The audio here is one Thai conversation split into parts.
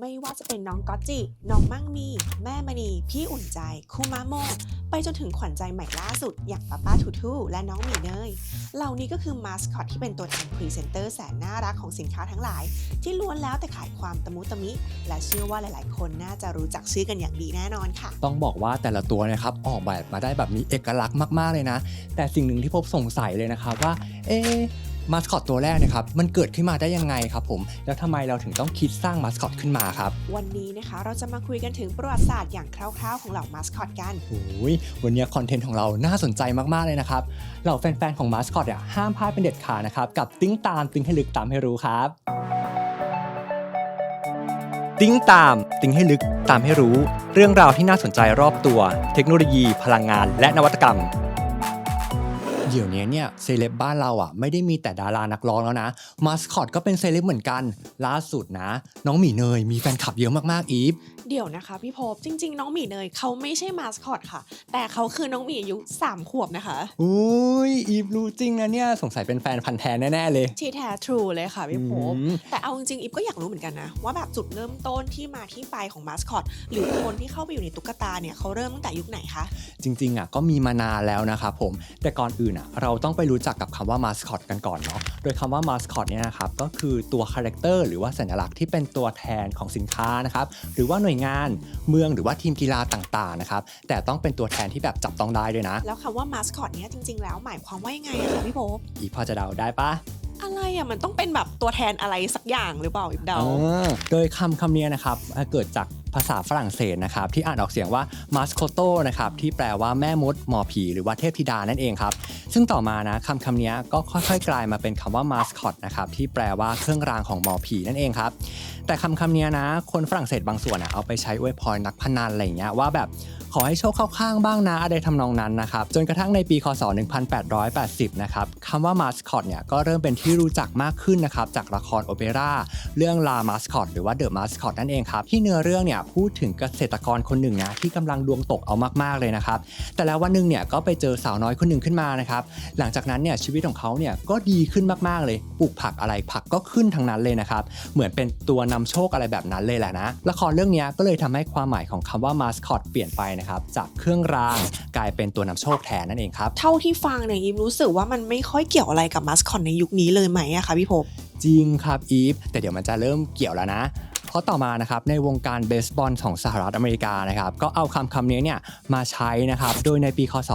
ไม่ว่าจะเป็นน้องก๊อตจิ น้องมั่งมี แม่มณี พี่อุ่นใจ คูมาโม ไปจนถึงขวัญใจใหม่ล่าสุด อย่างป้าป้าทูทูและน้องหมีเนย เหล่านี้ก็คือมาสคอตที่เป็นตัวแทนพรีเซนเตอร์แสนน่ารักของสินค้าทั้งหลาย ที่ล้วนแล้วแต่ขายความตะมุตะมิ และเชื่อว่าหลาย ๆ คนน่าจะรู้จักชื่อกันอย่างดีแน่นอนค่ะ ต้องบอกว่าแต่ละตัวนะครับออกแบบมาได้แบบมีเอกลักษณ์มาก ๆ เลยนะ แต่สิ่งหนึ่งที่พบสงสัยเลยนะครับว่า เอ๊ มาสคอตตัวแรกเนะครับมันเกิดขึ้นมาได้ยังไงครับผม แล้วทำไมเราถึงต้องคิดสร้างมาสคอตขึ้นมาครับ วันนี้นะคะเราจะมาคุยกันถึงประวัติศาสตร์อย่างคร่าวๆของเหล่ามาสคอตกันโอ้ยวันนี้คอนเทนต์ของเราน่าสนใจมากๆเลยนะครับเหล่าแฟนๆของมาสคอตเนี่ยห้ามพลาดเป็นเด็ดขาดนะครับกับติ้งตามติ้งให้ลึกตามให้รู้ครับ ติ้งตามติ้งให้ลึกตามให้รู้ เรื่องราวที่น่าสนใจรอบตัว เทคโนโลยี พลังงาน และนวัตกรรม เดี๋ยวนี้เนี่ยเซเลบบ้านเราอะไม่ได้มีแต่ดารานักร้องแล้วนะมาสคอตก็เป็นเซเลบเหมือนกันล่าสุดนะ น้องหมีเนยมีแฟนคลับเยอะมากๆอีฟ เดี๋ยวนะคะพี่พบจริง ๆ น้องหมีเนยเขาไม่ใช่มาสคอตค่ะ แต่เขาคือน้องหมีอายุ3ขวบนะคะอุ้ยอีฟรู้จริงนะเนี่ยสงสัยเป็นแฟนพันธ์แท้แน่ๆเลย ที่แท้ทรูเลยค่ะพี่พบอืมแต่เอาจริงๆอิฟก็อยากรู้เหมือนกันนะ ว่าแบบจุดเริ่มต้นที่มาที่ไปของมาสคอตหรือคนที่เข้าไปอยู่ในตุ๊กตาเนี่ยเขาเริ่มตั้งแต่ยุคไหนคะจริงๆอะก็มีมานานแล้วนะครับผมแต่ก่อนอื่นอะเราต้องไปรู้จักกับคำว่ามาสคอตกันก่อนเนาะโดยคำว่ามาสคอตเนี่ยนะครับก็คือตัวคาแรคเตอร์หรือว่าสัญลักษณ์ที่เป็นตัวแทนของสินค้านะครับหรือว่าหน่วยงาน เมืองหรือว่าทีมกีฬาต่างๆนะครับแต่ต้องเป็นตัวแทนที่แบบจับต้องได้ด้วยนะ แล้วคำว่ามาสคอตเนี่ยจริงๆแล้วหมายความว่ายังไงอะคะพี่พบอีฟพอจะเดาได้ปะอะไรอะมันต้องเป็นแบบตัวแทนอะไรสักอย่างหรือเปล่าอิฟเดา อ่าโดยคำคำนี้นะครับเอ่อเกิดจาก ภาษาฝรั่งเศสนะครับที่อ่านออกเสียงว่า mascotto นะครับที่แปลว่าแม่มดหมอผีหรือว่าเทพธิดานั่นเองครับ ซึ่งต่อมานะคำคำนี้ก็ค่อยๆ กลายมาเป็นคำว่า mascot นะครับที่แปลว่าเครื่องรางของหมอผีนั่นเองครับแต่คำคำนี้นะ คนฝรั่งเศสบางส่วนเอาไปใช้อวยพรนักพนันอะไรอย่างเงี้ยว่าแบบขอให้โชคเข้าข้างบ้างนะอะไรทำนองนั้นนะครับ จนกระทั่งในปีคศ 1880 นะครับคำว่า mascot เนี่ยก็เริ่มเป็นที่รู้จักมากขึ้นนะครับจากละครโอเปร่าเรื่อง La Mascot หรือว่า The Mascot นั่นเองครับที่เนื้อเรื่องเนี่ยพูดถึงเกษตรกรคนหนึ่งนะที่กำลังดวงตกเอามากๆเลยนะครับ แต่แล้ววันหนึ่งเนี่ยก็ไปเจอสาวน้อยคนหนึ่งขึ้นมานะครับหลังจากนั้นเนี่ยชีวิตของเขาเนี่ยก็ดีขึ้นมากๆเลยปลูกผักอะไรผักก็ขึ้นทั้งนั้นเลยนะครับเหมือนเป็นตัวนำโชคอะไรแบบนั้นเลยแหละนะละครเรื่องเนี้ยก็เลยทำให้ความหมายของคำว่ามาสคอตเปลี่ยนไปนะครับจากเครื่องรางกลายเป็นตัวนำโชคแทนนั่นเองครับเท่าที่ฟังเนี่ยอิฟรู้สึกว่ามันไม่ค่อยเกี่ยวอะไรกับมาสคอตในยุคนี้เลยไหมอะคะพี่พบจริงครับอีฟแต่เดี๋ยวมันจะเริ่มเกี่ยวแล้วนะ เพราะต่อมานะครับในวงการเบสบอลของสหรัฐอเมริกานะครับก็เอาคำคำนี้เนี่ยมาใช้นะครับโดยในปีคศ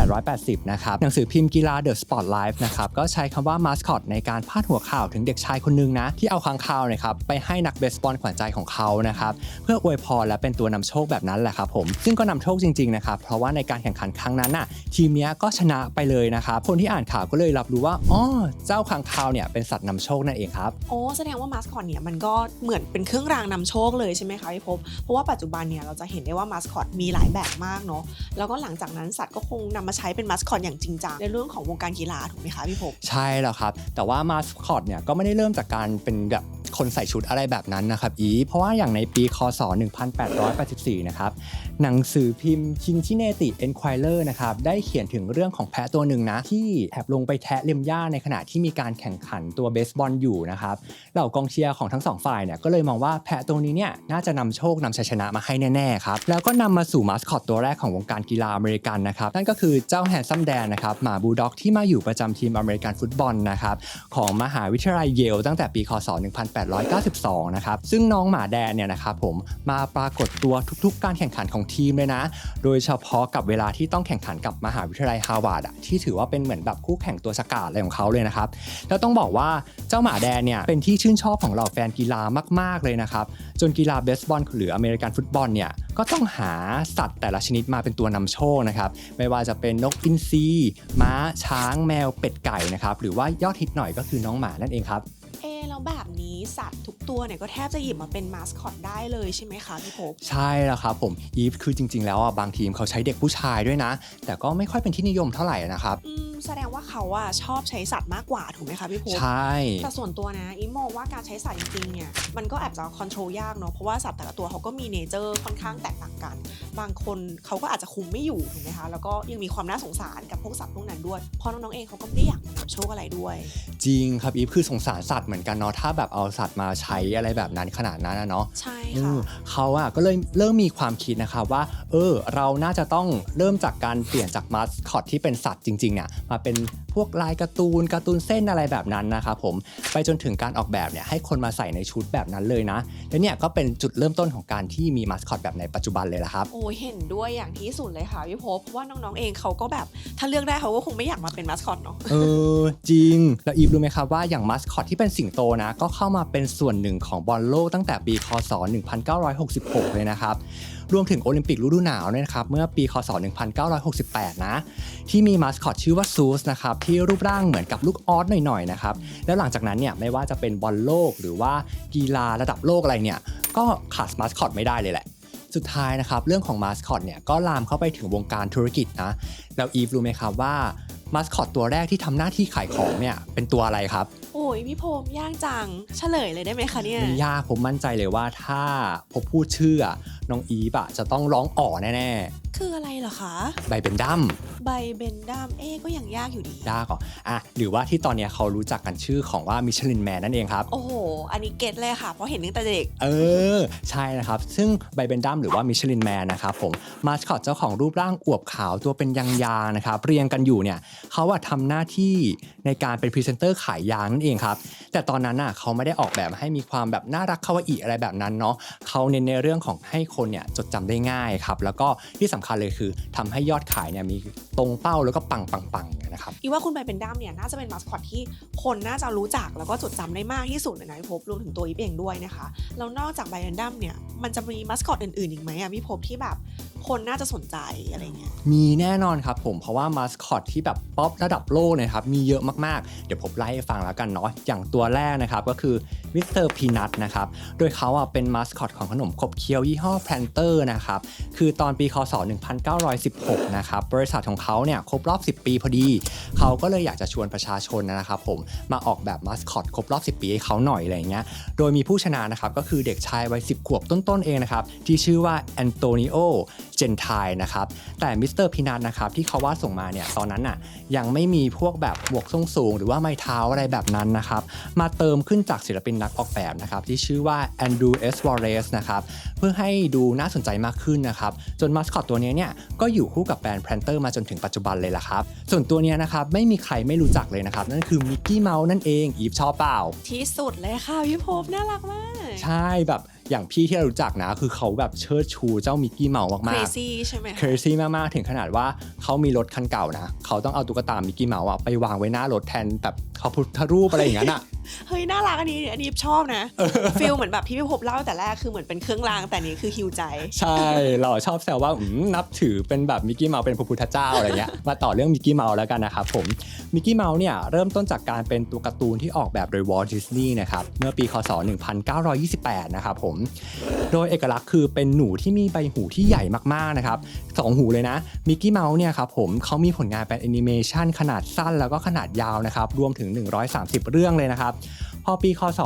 1880 นะครับหนังสือพิมพ์กีฬา The Spotlight นะครับก็ใช้คำว่ามาสคอตในการพาดหัวข่าวถึงเด็กชายคนหนึงนะที่เอาค้างคาวนะครับไปให้นักเบสบอลขวัญใจของเขานะครับเพื่ออวยพรและเป็นตัวนำโชคแบบนั้นแหละครับผมซึ่งก็นำโชคจริงๆนะครับเพราะว่าในการแข่งขันครั้งนั้นน่ะทีมเนี้ยก็ชนะไปเลยนะครับคนที่อ่านข่าวก็เลยรับรู้ว่าอ๋อเจ้าค้างคาวเนี่ยเป็นสัตว์นำโชคนั่นเองครับโอ้แสดงว่ามาสคอตเนี่ยมันก็เหมือนเป็นเครื่องรางนำโชคเลยใช่ไหมคะพี่พบเพราะว่าปัจจุบันเนี่ยเราจะเห็นได้ว่ามาสคอตมีหลายแบบมากเนาะแล้วก็หลังจากนั้นสัตว์ก็คงนำมาใช้เป็นมาสคอตอย่างจริงจังในเรื่องของวงการกีฬาถูกไหมคะพี่พบใช่แล้วครับ แต่ว่ามาสคอตเนี่ยก็ไม่ได้เริ่มจากการเป็นแบบคนใส่ชุดอะไรแบบนั้นนะครับอีเพราะว่าอย่างในปีคศ 1884 นะครับหนังสือพิมพ์ Cincinnati Enquirer นะครับได้เขียนถึงเรื่องของแพะตัวหนึ่งนะ ที่แอบลงไปแทะเล็มหญ้าในขณะที่มีการแข่งขันตัวเบสบอลอยู่นะครับเหล่ากองเชียร์ของทั้งสองฝ่ายเนี่ยก็เลยมองว่าแพะตัวนี้เนี่ยน่าจะนำโชคนำชัยชนะมาให้แน่ๆครับแล้วก็นำมาสู่มาสคอตตัวแรกของวงการกีฬาอเมริกันนะครับนั่นก็คือเจ้าแฮนซัมแดนนะครับหมาบูลด็อกที่มาอยู่ประจำทีมอเมริกันฟุตบอลนะครับของมหาวิทยาลัยเยลตั้งแต่ปีคศ 1892 นะครับซึ่งน้องหมาแดนเนี่ยนะครับผมมาปรากฏตัวทุกๆ การแข่งขันของทีมเลยนะ โดยเฉพาะกับเวลาที่ต้องแข่งขันกับมหาวิทยาลัยฮาร์วาร์ดที่ถือว่าเป็นเหมือนแบบคู่แข่งตัวฉกาจอะไรของเขาเลยนะครับแล้วต้องบอกว่าเจ้าหมาแดนเนี่ยเป็นที่ชื่นชอบของเหล่าแฟนกีฬามากๆเลยนะครับ จนกีฬาเบสบอลหรืออเมริกันฟุตบอลเนี่ยก็ต้องหาสัตว์แต่ละชนิดมาเป็นตัวนำโชคนะครับไม่ว่าจะเป็นนกอินทรีม้าช้างแมวเป็ดไก่นะครับหรือว่ายอดฮิตหน่อยก็คือน้องหมานั่นเองครับเอะแล้วแบบนี้สัตว์ทุกตัวเนี่ยก็แทบจะหยิบมาเป็นมาสคอตได้เลยใช่ไหมคะพี่พบใช่แล้วครับผมอีฟคือจริง ๆ แล้วอะบางทีมเขาใช้เด็กผู้ชายด้วยนะ แต่ก็ไม่ค่อยเป็นที่นิยมเท่าไหร่นะครับอืม แสดงว่าเขาอะชอบใช้สัตว์มากกว่าถูกไหมคะพี่พบใช่ แต่ส่วนตัวนะอิมมองว่าการใช้สัตว์จริงๆเนี่ยมันก็แอบจะคอนโทรลยากเนาะเพราะว่าสัตว์แต่ละตัวเขาก็มีเนเจอร์ค่อนข้างแตกต่างกัน บางคนเขาก็อาจจะคุมไม่อยู่ถูกไหมคะแล้วก็ยังมีความน่าสงสารกับพวกสัตว์พวกนั้นด้วยเพราะน้องๆเองเขาก็ไม่ได้อยากมานำโชคอะไรด้วย จริงครับอีฟคือสงสารสัตว์เหมือนกันเนาะถ้าแบบเอาสัตว์มาใช้อะไรแบบนั้นขนาดนั้นนะเนาะ ใช่อืค่ะ มเขาอะก็เลยเริ่มมีความคิดนะครับว่า เออ เราน่าจะต้องเริ่มจากการเปลี่ยนจากมาสคอตที่เป็นสัตว์จริงๆเนี่ยมาเป็นพวกลายการ์ตูนการ์ตูนเส้นอะไรแบบนั้นนะครับผมไปจนถึงการออกแบบเนี่ยให้คนมาใส่ในชุดแบบนั้นเลยนะและเนี่ยก็เป็นจุดเริ่มต้นของการที่มีมาสคอตแบบในปัจจุบันเลยละครับโอ้ยเห็นด้วยอย่างที่สุดเลยค่ะพี่พบเพราะว่าน้องๆเองเขาก็แบบถ้าเลือกได้เขาก็คงไม่อยากมาเป็นมาสคอตเนาะเออจริงแล้วอีฟรู้ไหมครับว่าอย่างมาสคอตที่เป็นสิงโตนะก็เข้ามาเป็นส่วนหนึ่งของบอลโลกตั้งแต่ปีคศ 1966 เลยนะครับ รวมถึงโอลิมปิกฤดูหนาวเนี่ยนะครับเมื่อปีคศ 1968 นะ ที่มีมาสคอตชื่อว่าซูสนะครับที่รูปร่างเหมือนกับลูกออสหน่อยๆนะครับแล้วหลังจากนั้นเนี่ยไม่ว่าจะเป็นบอลโลกหรือว่ากีฬาระดับโลกอะไรเนี่ยก็ขาดมาสคอตไม่ได้เลยแหละสุดท้ายนะครับเรื่องของมาสคอตเนี่ยก็ลามเข้าไปถึงวงการธุรกิจนะแล้วอีฟรู้ไหมครับว่ามาสคอตตัวแรกที่ทำหน้าที่ขายของเนี่ยเป็นตัวอะไรครับ ยพี่พมยากจัง เฉลยเลยได้ไหมคะเนี่ยไม่ยากผมมั่นใจเลยว่าถ้าผมพูดชื่อน้องอีบอะจะต้องร้องอ๋อแน่คืออะไรเหรอคะๆใบเป็นดัมใบเบนดัมเอ๊ะก็ยังยากอยู่ดี ยากเหรออะหรือว่าที่ตอนเนี้ยเขารู้จักกันชื่อของว่ามิชลินแมนนั่นเองครับ โอ้โห อันนี้เก็ตเลยค่ะ เพราะเห็นตั้งแต่เด็ก เออ ใช่นะครับ ซึ่งไบเบนดัมหรือว่ามิชลินแมนนะครับผมมาสคอตเจ้าของรูปร่างอวบขาวตัวเป็นยางๆนะครับ เรียงกันอยู่เนี่ยเขาอะทำหน้าที่ในการเป็นพรีเซนเตอร์ขายยางนั่นเองครับ แต่ตอนนั้นน่ะเขาไม่ได้ออกแบบให้มีความแบบน่ารักคาวาอิอะไรแบบนั้นเนาะเขาเน้นในเรื่องของให้คนเนี่ยจดจำได้ง่ายครับ แล้วก็ที่สำคัญเลยคือทำให้ยอดขายเนี่ยมีตรงเป้าแล้วก็ปังปังปังๆนะครับอีว่าคุณไปเป็นดัมเนี่ยน่าจะเป็นมาสคอตที่คนน่าจะรู้จักแล้วก็จดจำได้มากที่สุดในะพิภพบรวมถึงตัวอีฟเองด้วยนะคะแล้วนอกจากไบเบนดัมเนี่ยมันจะมีมาสคอตอื่นๆอีกไหมอะพี่พบที่แบบ คนน่าจะสนใจอะไรเงี้ย มีแน่นอนครับผมเพราะว่ามาสคอตที่แบบป๊อประดับโลกนยครับมีเยอะมากๆ เดี๋ยวผมไล่ให้ฟังแล้วกันเนาะอย่างตัวแรกนะครับก็คือมิสเตอร์พีนัทนะครับโดยเขาอะเป็นมาสคอตของขนมขบเคี้ยวยี่ห้อแพลนเตอร์นะครับคือตอนปีคศ 1916 นะครับบริษัทของเขาเนี่ยครบรอบ 10 ปีพอดี เขาก็เลยอยากจะชวนประชาชนนะครับผมมาออกแบบมาสคอตครบรอบ 10 ปีให้เขาหน่อยอะไรเงี้ยโดยมีผู้ชนะนะครับก็คือเด็กชายวัย 10 ขวบต้นๆเองนะครับที่ชื่อว่าแอนโตนิโอ เจนไทนะครับ แต่มิสเตอร์พีนัทนะครับที่เขาวาดส่งมาเนี่ยตอนนั้นน่ะยังไม่มีพวกแบบหมวกทรงสูง หรือว่าไม้เท้าอะไรแบบนั้นนะครับมาเติมขึ้นจากศิลปินนักออกแบบนะครับที่ชื่อว่าแอนดรูเอสวอเรสนะครับเพื่อให้ดูน่าสนใจมากขึ้นนะครับจนมาสคอตตัวเนี้ยเนี่ยก็อยู่คู่กับแบรนด์แพลนเตอร์มาจนถึงปัจจุบันเลยล่ะครับส่วนตัวเนี้ยนะครับไม่มีใครไม่รู้จักเลยนะครับนั่นคือมิกกี้เมาส์นั่นเองอีฟชอบเปล่า ที่สุดเลยค่ะพี่พบน่ารักมาก ใช่แบบ อย่างพี่ที่เรารู้จักนะ คือเขาแบบเชิดชูเจ้ามิกกี้เมาส์เครมากซี่ใช่ไหมๆเครซี่มากๆ ถึงขนาดว่าเขามีรถคันเก่านะ เขาต้องเอาตุ๊กตามิกกี้เมาส์อะไปวางไว้หน้ารถแทนแบบพระพุทธรูปอะไรอย่างนั้นอะเฮ้ยน่ารักอันนี้อันนี้ชอบนะฟิลเหมือนแบบที่พี่พบเล่าแต่แรกคือเหมือนเป็นเครื่องรางแต่นี้คือฮิวใจ ใช่เราชอบแซวว่าอืมนับถือเป็นแบบมิกกี้เมาส์เป็นพระพุทธเจ้าอะไรเงี้ยมาต่อเรื่องมิกกี้เมาส์แล้วกันนะครับผมมิกกี้เมาส์เนี่ยเริ่มต้นจากการเป็นตัวการ์ตูนที่ออกแบบโดยวอลต์ดิสนีย์นะครับเมื่อปีคศ 1928 นะครับผมโดยเอกลักษณ์คือเป็นหนูที่มีใบหูที่ใหญ่มากๆนะครับสองหูเลยนะมิกกี้เมาส์เนี่ยครับผมเขามีผลงานเป็นแอนิเมชันขนาดสั้นแล้วก็ขนาดยาวนะครับรวมถึง 130 เรื่องเลยนะครับพอปีคศ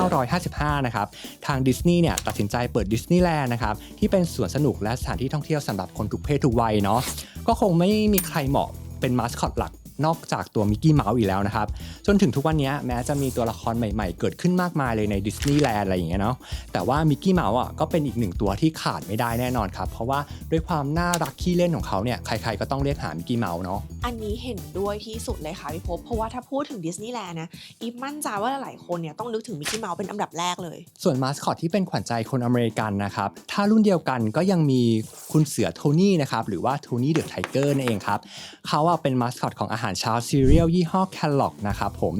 1955 นะครับ ทางดิสนีย์เนี่ยตัดสินใจเปิดดิสนีย์แลนด์นะครับที่เป็นสวนสนุกและสถานที่ท่องเที่ยวสำหรับคนทุกเพศทุกวัยเนาะก็คงไม่มีใครเหมาะเป็นมาสคอตหลัก นอกจากตัวมิกกี้เมาส์อีกแล้วนะครับ จนถึงทุกวันนี้แม้จะมีตัวละครใหม่ๆ เกิดขึ้นมากมายเลยในดิสนีย์แลนด์อะไรอย่างเงี้ยเนาะแต่ว่ามิกกี้เมาส์อะก็เป็นอีกหนึ่งตัวที่ขาดไม่ได้แน่นอนครับ เพราะว่าด้วยความน่ารักขี้เล่นของเขาเนี่ยใครๆก็ต้องเรียกหามิกกี้เมาส์เนาะอันนี้เห็นด้วยที่สุดเลยค่ะพี่พบเพราะว่าถ้าพูดถึงดิสนีย์แลนด์นะอีฟมั่นใจว่าหลายๆคนเนี่ยต้องนึกถึงมิกกี้เมาส์เป็นอันดับแรกเลย ส่วนมาสคอตที่เป็นขวัญใจคนอเมริกันนะครับถ้ารุ่นเดียวกันก็ยังมีคุณเสือโทนี่นะครับหรือว่าโทนี่เดอะไทเกอร์นั่นเองครับเขาอะเป็นมาสคอตของอาหารารเช้าซีเรียลยี่ห้อแคลล็อกนะครับผม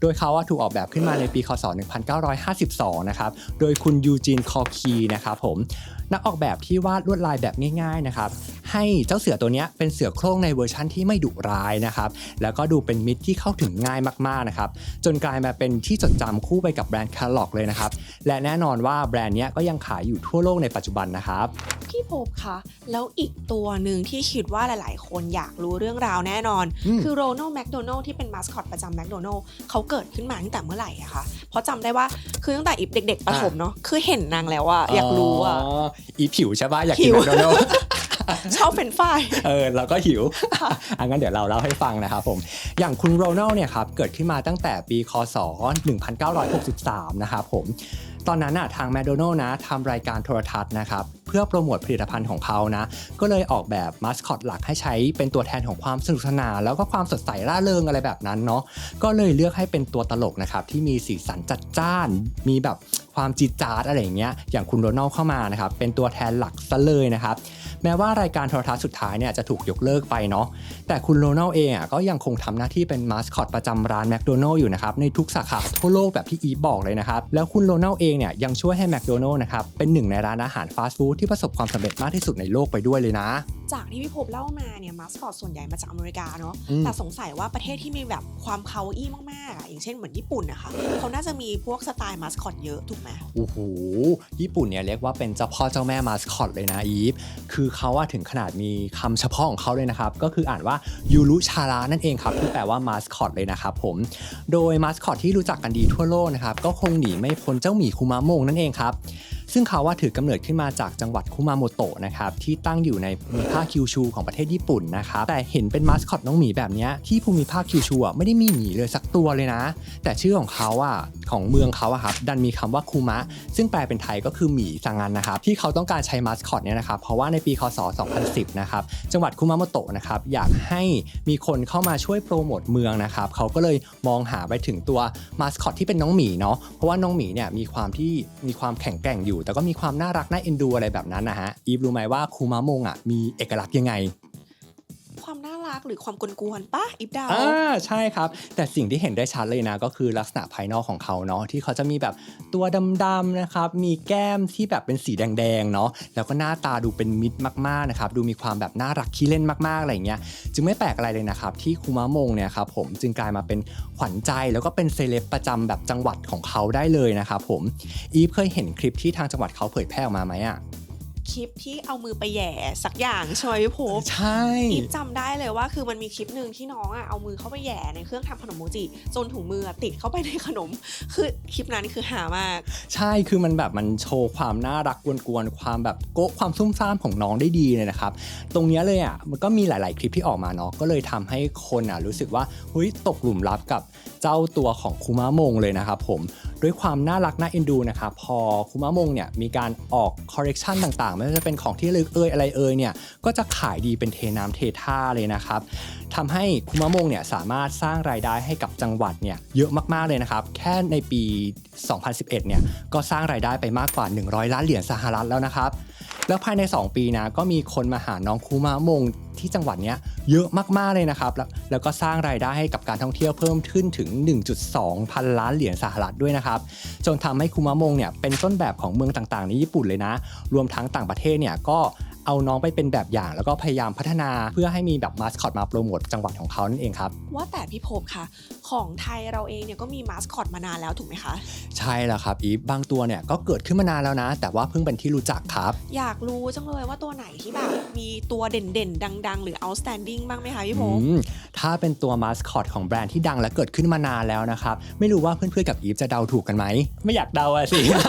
โดยเขาอะถูกออกแบบขึ้นมาในปีคศ 1952 นะครับ โดยคุณยูจีนคอคีนะครับผม นักออกแบบที่วาดลวดลายแบบง่ายๆนะครับ ให้เจ้าเสือตัวเนี้ยเป็นเสือโคร่งในเวอร์ชั่นที่ไม่ดุร้ายนะครับ แล้วก็ดูเป็นมิตรที่เข้าถึงง่ายมากๆนะครับ จนกลายมาเป็นที่จดจำคู่ไปกับแบรนด์แคลล็อกเลยนะครับ และแน่นอนว่าแบรนด์เนี้ยก็ยังขายอยู่ทั่วโลกในปัจจุบันนะครับพี่พบคะแล้วอีกตัวหนึ่งที่คิดว่าหลาย ๆ คนอยากรู้เรื่องราวแน่นอนอืมคือโรนัลด์แมคโดนัลด์ที่เป็นมาสคอตประจำแมคโดนัลด์เขาเกิดขึ้นมาตั้งแต่เมื่อไหร่อะคะเพราะจำได้ว่าคือตั้งแต่อีฟเด็ก ๆประถมเนาะคือเห็นนางแล้วอะอยากรู้อะ อีผิวใช่ปะอยากกินหิวแมคโดนัลด์ ชอบเป็นฝ่าย เออเราก็หิว อังั้นเดี๋ยวเราเล่าให้ฟังนะครับผม อย่างคุณโรนัลเนี่ยครับเกิดขึ้นมาตั้งแต่ปีคศ 1963 นะครับผม ตอนนั้นน่ะทางแมคโดนัลล์นะทำรายการโทรทัศน์นะครับ เพื่อโปรโมทผลิตภัณฑ์ของเขานะ ก็เลยออกแบบมาสคอตหลักให้ใช้เป็นตัวแทนของความสนุกสนานแล้วก็ความสดใสร่าเริงอะไรแบบนั้นเนาะก็เลยเลือกให้เป็นตัวตลกนะครับที่มีสีสันจัดจ้าน มีแบบความจีจาดอะไรอย่างเงี้ยอย่างคุณโรนัลเข้ามานะครับเป็นตัวแทนหลักซะเลยนะครับ แม้ว่ารายการโทรทัศน์สุดท้ายเนี่ยจะถูกยกเลิกไปเนาะแต่คุณโรนัลเองอะก็ยังคงทำหน้าที่เป็นมาสคอตประจำร้านแมคโดนัลล์อยู่นะครับในทุกสาขาทั่วโลกแบบที่อีบอกเลยนะครับแล้วคุณโรนัลเองเนี่ยยังช่วยให้แมคโดนัลล์นะครับเป็นหนึ่งในร้านอาหารฟาสต์ฟู้ดที่ประสบความสำเร็จมากที่สุดในโลกไปด้วยเลยนะ จากที่พี่พบเล่ามาเนี่ยมาสคอตส่วนใหญ่มาจากอเมริกาเนาะอืม แต่สงสัยว่าประเทศที่มีแบบความเขาอี้มากๆอะอย่างเช่นเหมือนญี่ปุ่นนะคะเขาน่าจะมีพวกสไตล์มาสคอตเยอะถูกไหม โอ้โห ญี่ปุ่นเนี่ยเรียกว่าเป็นเจ้าพ่อเจ้าแม่มาสคอตเลยนะอีฟ คือเขาว่าถึงขนาดมีคำเฉพาะของเขาเลยนะครับ ก็คืออ่านว่ายูรุชารานั่นเองครับ ที่แปลว่ามาสคอตเลยนะครับผม โดยมาสคอตที่รู้จักกันดีทั่วโลกนะครับ ก็คงหนีไม่พ้นเจ้าหมีคุมาโมงนั่นเองครับ ซึ่งเขาว่าถือกำเนิดขึ้นมาจากจังหวัดคุมาโมโตะนะครับที่ตั้งอยู่ในภูมิภาคคิวชูของประเทศญี่ปุ่นนะครับแต่เห็นเป็นมาสคอตน้องหมีแบบนี้ที่ภูมิภาคคิวชูไม่ได้มีหมีเลยสักตัวเลยนะ แต่ชื่อของเขาอะของเมืองเขาอะครับดันมีคำว่าคุมะ ซึ่งแปลเป็นไทยก็คือหมีสังงันนะครับที่เขาต้องการใช้มาสคอตเนี่ยนะครับเพราะว่าในปีคศ 2010 นะครับจังหวัดคุมาโมโตะนะครับอยากให้มีคนเข้ามาช่วยโปรโมทเมืองนะครับเขาก็เลยมองหาไปถึงตัวมาสคอตที่เป็นน้องหมีเนาะเพราะว่าน้องหมีเนี่ยมีความที่มีความแข็งแกร่งอยู่แต่ก็มีความน่ารักน่าเอ็นดูอะไรแบบนั้นนะฮะอีฟรู้ไหมว่าคูมามงอะมีเอกลักษณ์ยังไง ความน่ารักหรือความกวนๆปะอิฟดาวอ่าใช่ครับ แต่สิ่งที่เห็นได้ชัดเลยนะ ก็คือลักษณะภายนอกของเขาเนาะที่เขาจะมีแบบตัวดำๆนะครับ มีแก้มที่แบบเป็นสีแดงๆเนาะแล้วก็หน้าตาดูเป็นมิตรมากๆนะครับดูมีความแบบน่ารักขี้เล่นมากๆอะไรอย่างเงี้ยจึงไม่แปลกอะไรเลยนะครับ ที่คุมะมงเนี่ยครับผมจึงกลายมาเป็นขวัญใจแล้วก็เป็นเซเลบประจำแบบจังหวัดของเขาได้เลยนะครับผมอีฟเคยเห็นคลิปที่ทางจังหวัดเขาเผยแพร่ออกมาไหมอะ คลิปที่เอามือไปแหย่สักอย่างใช่ไหมพี่พบใช่อีฟจำได้เลยว่าคือมันมีคลิปหนึ่งที่น้องอะเอามือเข้าไปแหย่ในเครื่องทำขนมโมจิจนถุงมืออะติดเข้าไปในขนม คือคลิปนั้นคือหามาก ใช่คือมันแบบมันโชว์ความน่ารักกวนๆความแบบโก๊ะความซุ่มซ่ามของน้องได้ดีเลยนะครับ ตรงเนี้ยเลยอะมันก็มีหลาย ๆ คลิปที่ออกมาเนาะก็เลยทำให้คนอะรู้สึกว่าเฮ้ยตกหลุมรักกับเจ้าตัวของคุมะมงเลยนะครับผมด้วยความน่ารักน่าเอ็นดูนะครับพอคุมะมงเนี่ยมีการออกคอร์เรคชันต่างๆ ไม่ว่าจะเป็นของที่ลึกเอ่ยอะไรเอ่ยเนี่ยก็จะขายดีเป็นเทน้ำเทท่าเลยนะครับทำให้คุมะมงเนี่ยสามารถสร้างรายได้ให้กับจังหวัดเนี่ยเยอะมากๆเลยนะครับแค่ในปี 2011เนี่ยก็สร้างรายได้ไปมากกว่า 100 ล้านเหรียญสหรัฐแล้วนะครับ แล้วภายใน 2 ปีนะก็มีคนมาหาน้องคูมะมงที่จังหวัดเนี้ยเยอะมากๆเลยนะครับ แล้วแล้วก็สร้างรายได้ให้กับการท่องเที่ยวเพิ่มขึ้นถึง 1.2 พันล้านเหรียญสหรัฐด้วยนะครับ จนทำให้คูมะมงเนี่ยเป็นต้นแบบของเมืองต่างๆ ในญี่ปุ่นเลยนะ รวมทั้งต่างประเทศเนี่ยก็ เอาน้องไปเป็นแบบอย่าง แล้วก็พยายามพัฒนาเพื่อให้มีแบบมาสคอตมาโปรโมทจังหวัดของเขานั่นเองครับ ว่าแต่พี่พบค่ะ ของไทยเราเองเนี่ยก็มีมาสคอตมานานแล้วถูกไหมคะ ใช่แล้วครับอีฟบางตัวเนี่ยก็เกิดขึ้นมานานแล้วนะ แต่ว่าเพิ่งเป็นที่รู้จักครับ อยากรู้จังเลยว่าตัวไหนที่แบบมีตัวเด่นๆ ดัง ๆ หรือ outstanding บ้างไหมคะพี่พบอืมถ้าเป็นตัวมาสคอตของแบรนด์ที่ดังและเกิดขึ้นมานานแล้วนะครับไม่รู้ว่าเพื่อนๆกับอีฟจะเดาถูกกันไหมไม่อยากเดาอะสิมัน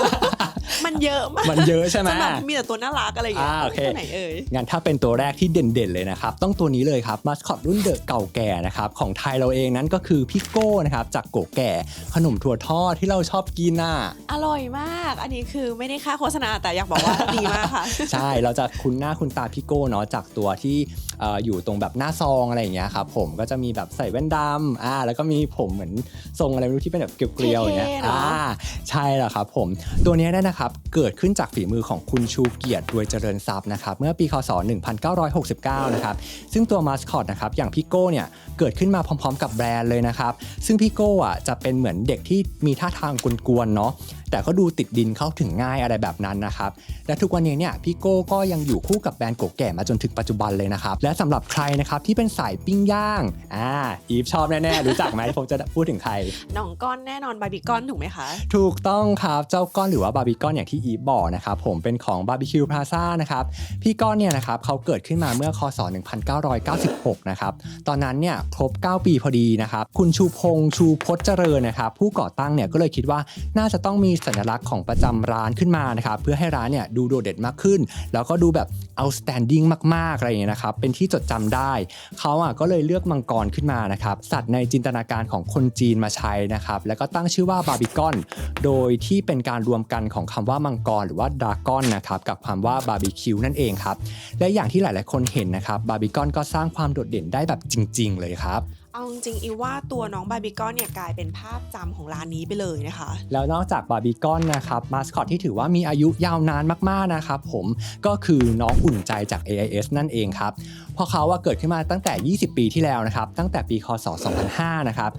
เยอะมากมันเยอะใช่ไหมจนแบบมีแต่ตัวน่ารักอะไรอย่างเงี้ยอ่าโอเคตัวไหนเอ่ยงั้นถ้าเป็นตัวแรกที่เด่นๆเลยนะครับ ต้องตัวนี้เลยครับมาสคอตรุ่นเดอะเก่าแก่นะครับของไทยเราเองนั้นก็คือพี่โก้นะครับจากโกแก่ขนมถั่วทอดที่เราชอบกินน่ะอร่อยมาก อันนี้คือไม่ได้ค่าโฆษณาแต่อยากบอกว่าดีมากค่ะ ใช่เราจะคุ้นหน้าคุ้นตาพี่โก้เนาะจากตัวที่เออยู่ตรงแบบหน้าซองอะไรอย่างเงี้ยครับผมก็จะมีแบบใส่แว่นดำอ่าแล้วก็มีผมเหมือนทรงอะไรไม่รู้ที่เป็นแบบเกลียวๆอย่างเงี้ยเท่ๆเนอะอ่าใช่แล้วครับผมตัวนี้ยเนี่ยนะครับเกิดขึ้นจากฝีมือของคุณชูเกียรติรวยเจริญทรัพย์นะครับเมื่อปีคศ 1969 นะครับซึ่งตัวมาสคอตนะครับอย่างพี่โก้เนี่ยเกิดขึ้นมาพร้อมๆ กับแบรนด์เลยนะครับซึ่งพี่โก้อะจะเป็นเหมือนเด็กที่มีท่าทางกวนๆเนาะแต่ก็ดูติดดินเข้าถึงง่ายอะไรแบบนั้นนะครับและทุกวันนี้เนี่ยพี่โก้ก็ยังอยู่คู่กับแบรนด์โกแก่มาจนถึงปัจจุบันเลยนะครับและสำหรับใครนะครับที่เป็นสายปิ้งย่างอ่าอีฟชอบแน่ๆรู้จักไหมผมจะพูดถึงใครน้องก้อนแน่นอนบาร์บีก้อนถูกไหมคะ ถูกต้องครับเจ้าก้อนหรือว่าบาร์บีก้อนอย่างที่อีฟบอกนะครับผมเป็นของบาร์บีคิวพลาซ่านะครับพี่ก้อนเนี่ยนะครับเขาเกิดขึ้นมาเมื่อคศ 1996 นะครับตอนนั้นเนี่ยครบ 9 ปีพอดีนะครับคุณชูพงษ์ชูพจน์เจริญนะครับผู้ก่อตั้งเนี่ยก็เลยคิดว่าน่าจะต้องมีสัญลักษณ์ของประจำร้านขึ้นมานะครับเพื่อให้ร้านเนี่ยดูโดดเด่นมากขึ้น แล้วก็ดูแบบ outstanding มากๆอะไรอย่างเงี้ยนะครับเป็นที่จดจำได้ เขาอะก็เลยเลือกมังกรขึ้นมานะครับ สัตว์ในจินตนาการของคนจีนมาใช้นะครับ แล้วก็ตั้งชื่อว่าบาร์บีคอน โดยที่เป็นการรวมกันของคำว่ามังกรหรือว่าดาก้อนนะครับกับคำว่าบาร์บีคิวนั่นเองครับ และอย่างที่หลาย ๆ คนเห็นนะครับบาร์บีกอนก็สร้างความโดดเด่นได้แบบจริง ๆ เลยครับ เอาจริงๆอีว่าตัวน้องบาร์บีคอนเนี่ยกลายเป็นภาพจำของร้านนี้ไปเลยนะคะ แล้วนอกจากบาร์บีคอนนะครับมาสคอตที่ถือว่ามีอายุยาวนานมากๆนะครับผมก็คือน้องอุ่นใจจาก AIS นั่นเองครับเพราะเขาว่าเกิดขึ้นมาตั้งแต่ 20 ปีที่แล้วนะครับตั้งแต่ปีคศ 2005 นะครับ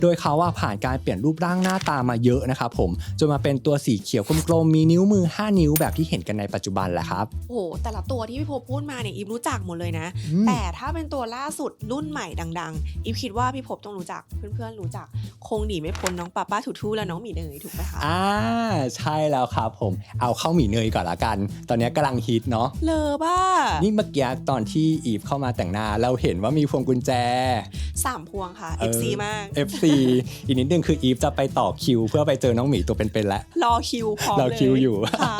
โดยเขาว่าผ่านการเปลี่ยนรูปร่างหน้าตามาเยอะนะครับผมจนมาเป็นตัวสีเขียวกลมๆมีนิ้วมือ 5 นิ้วแบบที่เห็นกันในปัจจุบันแหละครับโอ้โหแต่ละตัวที่พี่พบพูดมาเนี่ยอีฟรู้จักหมดเลยนะอืมแต่ถ้าเป็นตัวล่าสุดรุ่นใหม่ดังๆอีฟคิดว่าพี่พบต้องรู้จักเพื่อนๆรู้จักคงหนีไม่พ้นน้องป้าป้าถูทูและน้องหมีเนยถูกไหมคะอ่าใช่แล้วครับผมเอาเข้าหมีเนยก่อนละกัน ตอนนี้กำลังฮิตเนาะเลอบ้านี่เมื่อกี้ตอนที่อีฟเข้ามาแต่งหน้าเราเห็นว่ามีพวงกุญแจสามพวงค่ะเออ FC มาก FC อีกนิดนึงคืออีฟจะไปต่อคิว เพื่อไปเจอน้องหมีตัวเป็นๆแล้วรอคิวพร้อมรอเลยคิวอยู่ ค่ะ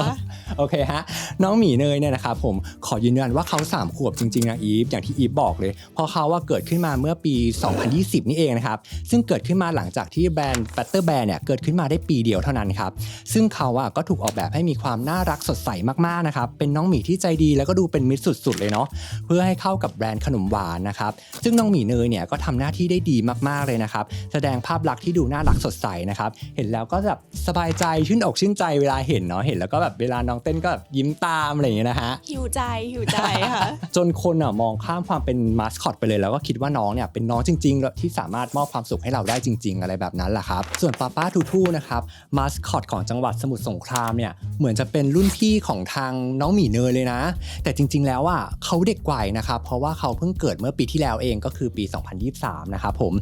โอเคฮะน้องหมีเนยเนี่ยนะครับผมขอยืนยันว่าเขา3ขวบจริงๆนะอีฟอย่างที่อีฟบอกเลยเพราะเขาว่าเกิดขึ้นมาเมื่อปี 2020 นี่เองนะครับซึ่งเกิดขึ้นมาหลังจากที่แบรนด์ Butter Bear เนี่ยเกิดขึ้นมาได้ปีเดียวเท่านั้นครับซึ่งเขาอะก็ถูกออกแบบให้มีความน่ารักสดใสมากๆนะครับเป็นน้องหมีที่ใจดีแล้วก็ดูเป็นมิตรสุดๆเลยเนาะเพื่อให้เข้ากับแบรนด์ขนมหวานนะครับซึ่งน้องหมีเนยเนี่ยก็ทำหน้าที่ได้ดีมากๆเลยนะครับแสดงภาพลักษณ์ที่ดูน่ารักสดใสนะครับเห็นแล้วก็แบบสบายใจชื่นอกชื่นใจเวลาเห็นเนาะเห็นแล้วก็แบบเวลาน้องเต้นก็แบบยิ้มตามอะไรอย่างเงี้ยนะฮะ หิวใจหิวใจค่ะ จนคนอะมองข้ามความเป็นมาสคอตไปเลยแล้วก็คิดว่าน้องเนี่ยเป็นน้องจริงๆแล้วที่สามารถมอบความสุขให้เราได้จริง ๆ อะไรแบบนั้นแหละครับ ส่วนป้าป้าทูทูนะครับมาสคอตของจังหวัดสมุทรสงครามเนี่ยเหมือนจะเป็นรุ่นพี่ของทางน้องหมีเนยเลยนะ แต่จริง ๆ แล้วอะเขาเด็กกว่าอีกนะครับเพราะว่าเขาเพิ่งเกิดเมื่อปีที่แล้วเองก็คือปี 2023 นะครับผม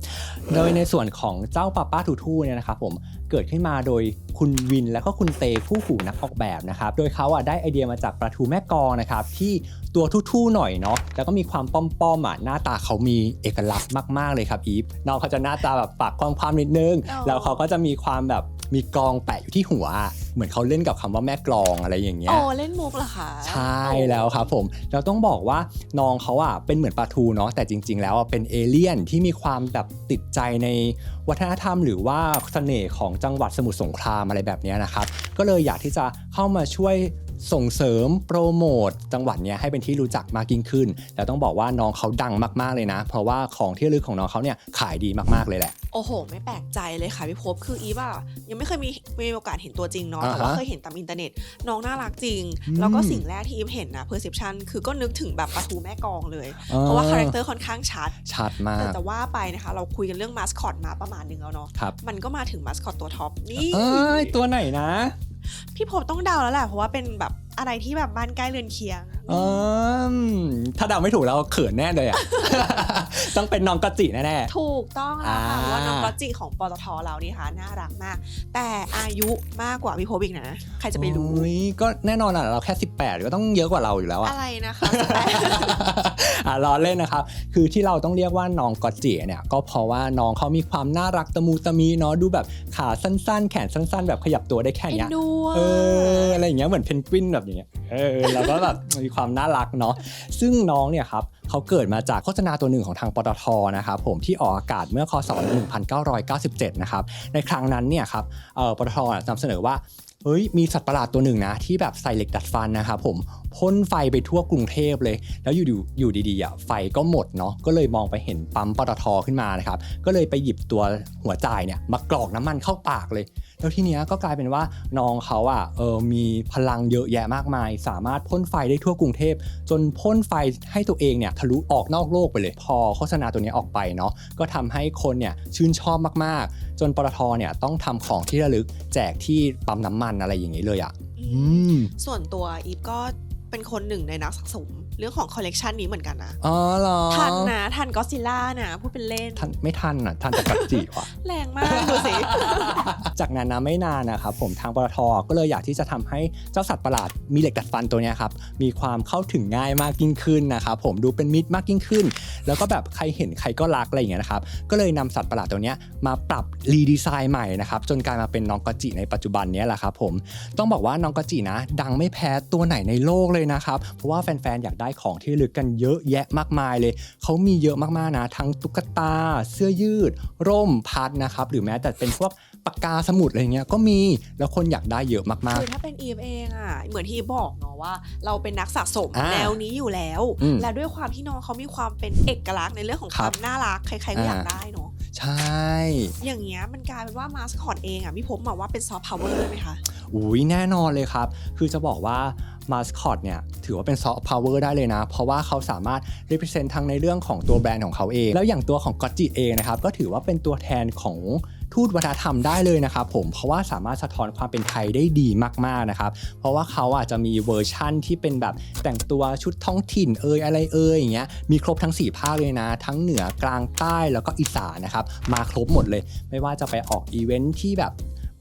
โดยในส่วนของเจ้าป้าป้าทูทูเนี่ยนะครับผม เกิดขึ้นมาโดยคุณวินและก็คุณเตคู่หูนักออกแบบนะครับ โดยเขาอะได้ไอเดียมาจากปลาทูแม่กลองนะครับที่ตัวทู่ๆหน่อยเนาะแล้วก็มีความป้อมๆอะหน้าตาเขามีเอกลักษณ์มากๆเลยครับอีฟน้องเขาจะหน้าตาแบบปากความๆนิดนึงอ๋อแล้วเขาก็จะมีความแบบ มีกลองแปะอยู่ที่หัว เหมือนเขาเล่นกับคำว่าแม่กลองอะไรอย่างเงี้ยโอ้เล่นมุกเหรอคะใช่แล้วครับผมเราต้องบอกว่าน้องเขาอะเป็นเหมือนปลาทูเนาะแต่จริง ๆ แล้วอะเป็นเอเลี่ยนที่มีความแบบติดใจในวัฒนธรรม หรือว่าเสน่ห์ของจังหวัดสมุทรสงครามอะไรแบบเนี้ยนะครับก็เลยอยากที่จะเข้ามาช่วย ส่งเสริมโปรโมทจังหวัดเนี้ยให้เป็นที่รู้จักมากยิ่งขึ้น แล้วต้องบอกว่าน้องเขาดังมากๆเลยนะ เพราะว่าของที่ระลึกของน้องเขาเนี่ยขายดีมากๆเลยแหละ โอ้โห ไม่แปลกใจเลยค่ะพี่พบคืออีฟอะยังไม่เคยมีมีโอกาสเห็นตัวจริงเนาะอ่าฮะแต่ว่าเคยเห็นตามอินเทอร์เน็ต น้องน่ารักจริง อืม แล้วก็สิ่งแรกที่อีฟเห็นนะ perception คือก็นึกถึงแบบปลาทูแม่กองเลย เพราะว่าคาแรคเตอร์ค่อนข้างชัด ชัดมาแต่กจะว่าไปนะคะ เราคุยกันเรื่องมาสคอตมาประมาณหนึงแล้วเนาะครับมันก็มาถึงมาสคอตตัวท็อปนี่ เอ้ยตัวไหนนะ พี่พบต้องเดาแล้วแหละเพราะว่าเป็นแบบ อะไรที่แบบบ้านใกล้เรือนเคียงอืมถ้าเดาไม่ถูกเราเขินแน่เลยอะ ต้องเป็นน้องกระจิแน่ถูกต้องแล้วค่ะอ่าเพราะว่าน้องกอตจิของปตทเรานี่ค่ะน่ารักมาก แต่อายุมากกว่าพี่พบอีกนะ ใครๆจะไปรู้โอ้ยก็แน่นอนอะเราแค่ 18 ก็ต้องเยอะกว่าเราอยู่แล้วอะ อะไรนะคะอะล้อเล่นนะครับ คือที่เราต้องเรียกว่าน้องกอตจิเนี่ย ก็เพราะว่าน้องเขามีความน่ารักตะมูตะมีเนาะ ดูแบบขาสั้นๆ แขนสั้น ๆ แบบขยับตัวได้แค่เอ็นเนี้ยดูอะเออ อะไรอย่างเงี้ย เหมือนเพนกวินแบบอย่างเงี้ยเออแล้วก็แบบมีความน่ารักเนาะซึ่งน้องเนี่ยครับเขาเกิดมาจากโฆษณาตัวหนึ่งของทางปตทนะครับผมที่ออกอากาศเมื่อคศ 1997 นะครับในครั้งนั้นเนี่ยครับปตทนำเสนอว่าเฮ้ยมีสัตว์ประหลาดตัวหนึ่งนะที่แบบใส่เหล็กดัดฟันนะครับผม พ่นไฟไปทั่วกรุงเทพเลย แล้วอยู่ๆอยู่ดีๆอะไฟก็หมดเนาะก็เลยมองไปเห็นปั๊มปตทขึ้นมานะครับก็เลยไปหยิบตัวหัวจ่ายเนี่ยมากรอกน้ำมันเข้าปากเลย แล้วทีเนี้ยก็กลายเป็นว่าน้องเขาอะเออมีพลังเยอะแยะมากมาย สามารถพ่นไฟได้ทั่วกรุงเทพ จนพ่นไฟให้ตัวเองเนี่ยทะลุออกนอกโลกไปเลย พอโฆษณาตัวเนี้ยออกไปเนาะก็ทำให้คนเนี่ยชื่นชอบมากๆ จนปตทเนี่ยต้องทำของที่ระลึกแจกที่ปั๊มน้ำมันอะไรอย่างนี้เลยอะอือืมมส่วนตัวอีฟก็ เป็นคนหนึ่งในนักสะสม เรื่องของคอลเลกชันนี้เหมือนกันนะ อ๋อเหรอทันนะ ทันก็ซิล่านะพูดเป็นเล่น ทันไม่ทันอะ ทันแต่กัจจิว่ะ แรงมากดูสิ จากนั้นนะไม่นานนะครับผมทางปตทก็เลยอยากที่จะทำให้เจ้าสัตว์ประหลาดมีเหล็กดัดฟันตัวเนี้ยครับ มีความเข้าถึงง่ายมากยิ่งขึ้นนะครับผมดูเป็นมิตรมากยิ่งขึ้น แล้วก็แบบใครเห็นใครก็รักอะไรอย่างเงี้ยนะครับ ก็เลยนำสัตว์ประหลาดตัวเนี้ยมาปรับรีดีไซน์ใหม่นะครับจนกลายมาเป็นน้องกอจิในปัจจุบันเนี้ยแหละครับผมต้องบอกว่าน้องกอจินะ ดังไม่แพ้ตัวไหนในโลกเลยนะครับเพราะว่าแฟนๆอยากได้ของที่ระลึกกันเยอะแยะมากมายเลย เขามีเยอะมากๆนะทั้งตุ๊กตา เสื้อยืด ร่มพัดนะครับหรือแม้แต่เป็นพวกปากกาสมุดอะไรเงี้ยก็มีแล้วคนอยากได้เยอะมากคือถ้าเป็นอีฟเองอะเหมือนที่บอกเนาะว่า เราเป็นนักสะสมอ่าแนวนี้อยู่แล้ว อืมและด้วยความที่น้องเขามีความเป็นเอกลักษณ์ในเรื่องของคครับวามน่ารักใครๆก็อยากอ่า ได้เนาะๆใช่ อย่างเงี้ยมันกลายเป็นว่ามาสคอตเองอะพี่พบมาว่าเป็นซอฟต์พาวเวอร์เลยไหมคะ อุ้ยแน่นอนเลยครับ คือจะบอกว่า มาสคอตเนี่ยถือว่าเป็นซอฟต์พาวเวอร์ได้เลยนะ เพราะว่าเขาสามารถ represent ทั้งในเรื่องของตัวแบรนด์ของเขาเอง แล้วอย่างตัวของก o จิเองนะครับก็ถือว่าเป็นตัวแทนของทูตวัฒนธรรมได้เลยนะครับผมเพราะว่าสามารถสะท้อนความเป็นไทยได้ดีมากๆนะครับเพราะว่าเขาอาจจะมีเวอร์ชั่นที่เป็นแบบแต่งตัวชุดท้องถิ่นเอยอะไรเอยอย่างเงี้ยมีครบทั้ง 4 ภาคเลยนะ ทั้งเหนือกลางใต้แล้วก็อีสานนะครับมาครบหมดเลย ไม่ว่าจะไปออกอีเวนท์ที่แบบ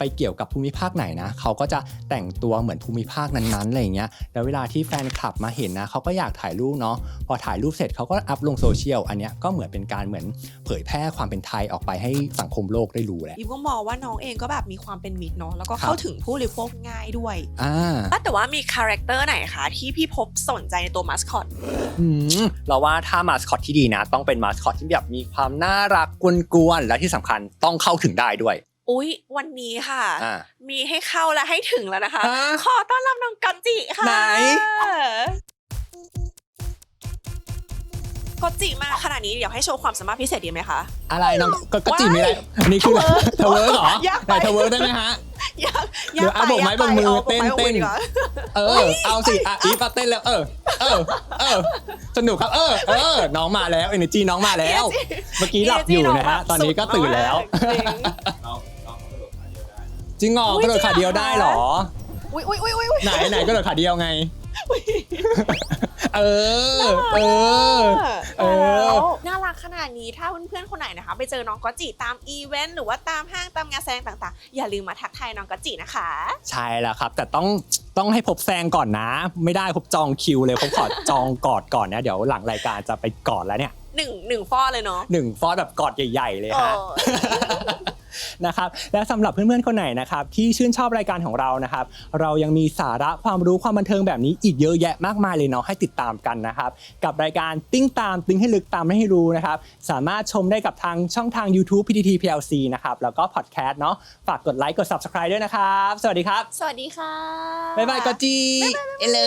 ไปเกี่ยวกับภูมิภาคไหนนะเขาก็จะแต่งตัวเหมือนภูมิภาคนั้นๆอะไรอย่างเงี้ยแล้วเวลาที่แฟนคลับมาเห็นนะเขาก็อยากถ่ายรูปเนาะพอถ่ายรูปเสร็จเขาก็อัพลงโซเชียลอันเนี้ยก็เหมือนเป็นการเหมือนเผยแพร่ความเป็นไทยออกไปให้สังคมโลกได้รู้แหละอีฟก็มองว่าน้องเองก็แบบมีความเป็นมิตรเนาะแล้วก็ครับเข้าถึงผู้บริโภคง่ายด้วยอ่าอะแต่ว่ามีคาแรคเตอร์ไหนคะที่พี่พบสนใจในตัวมาสคอตอืมเราว่าถ้ามาสคอตที่ดีนะ ต้องเป็นมาสคอตที่แบบมีความน่ารักกวนๆและที่สำคัญต้องเข้าถึงได้ด้วย อุ๊ย วันนี้ค่ะ อ่า มีให้เข้าและให้ถึงแล้วนะคะ ฮะขอต้อนรับน้องกันจิค่ะไหนกจิมาขนาดนี้เดี๋ยวให้โชว์ความสามารถพิเศษดีไหมคะ อะไรน้องก็ก็จีมีอะไรอันนี้คือเทเวิร์กเหรอยากไหไปนเทเวิร์กได้ไหมฮะ อยากเดี๋ยวอะโบกไม้ยาโบกมือไปเต้นอาโบกไม้โบกมือเต้นดีกว่าเออ เอาสิอะอีฟาเต้นแล้วเออ เออ เออ สนุกครับ เออ เออ น้องมาแล้ว energy น้องมาแล้ว เมื่อกี้หลับอยู่นะฮะ ตอนนี้ก็ตื่นแล้ว จริง จริงเหรออุ๊ยกระโดดขาเดียวได้เหรอ อุ้ยอุ้ยอุ้ยอุ้ยไหนไหนกระโดดขาเดียวไง เออ เออ เออ น่ารักขนาดนี้ถ้าเพื่อนๆคนไหนนะคะ ไปเจอน้องกจิตามอีเวนต์หรือว่าตามห้างตามงานแสดงต่างๆ อย่าลืมมาทักทายน้องกจินะคะ ใช่แล้วครับ แต่ต้องต้องให้พบแซงก่อนนะ ไม่ได้พบจองคิวเลยพบขอ จองกอดก่อนนะ เดี๋ยวหลังรายการจะไปกอดแล้วเนี่ยหนึ่งหนึ่งฟอเลยเนาะหนึ่งฟอสแบบกอดใหญ่ ๆ เลยเอฮะอ นะครับและสำหรับเพื่อนๆคนไหนนะครับที่ชื่นชอบรายการของเรานะครับเรายังมีสาระความรู้ความบันเทิงแบบนี้อีกเยอะแยะมากมายเลยเนาะให้ติดตามกันนะครับกับรายการติ้งตามติ้งให้ลึกตามให้รู้นะครับสามารถชมได้กับทางช่องทาง YouTube PTT PLC นะครับแล้วก็พอดแคสต์เนาะฝากกดไลค์กด Subscribe ด้วยนะครับสวัสดีครับ สวัสดีค่ะบ๊ายบายกอจีเอลโล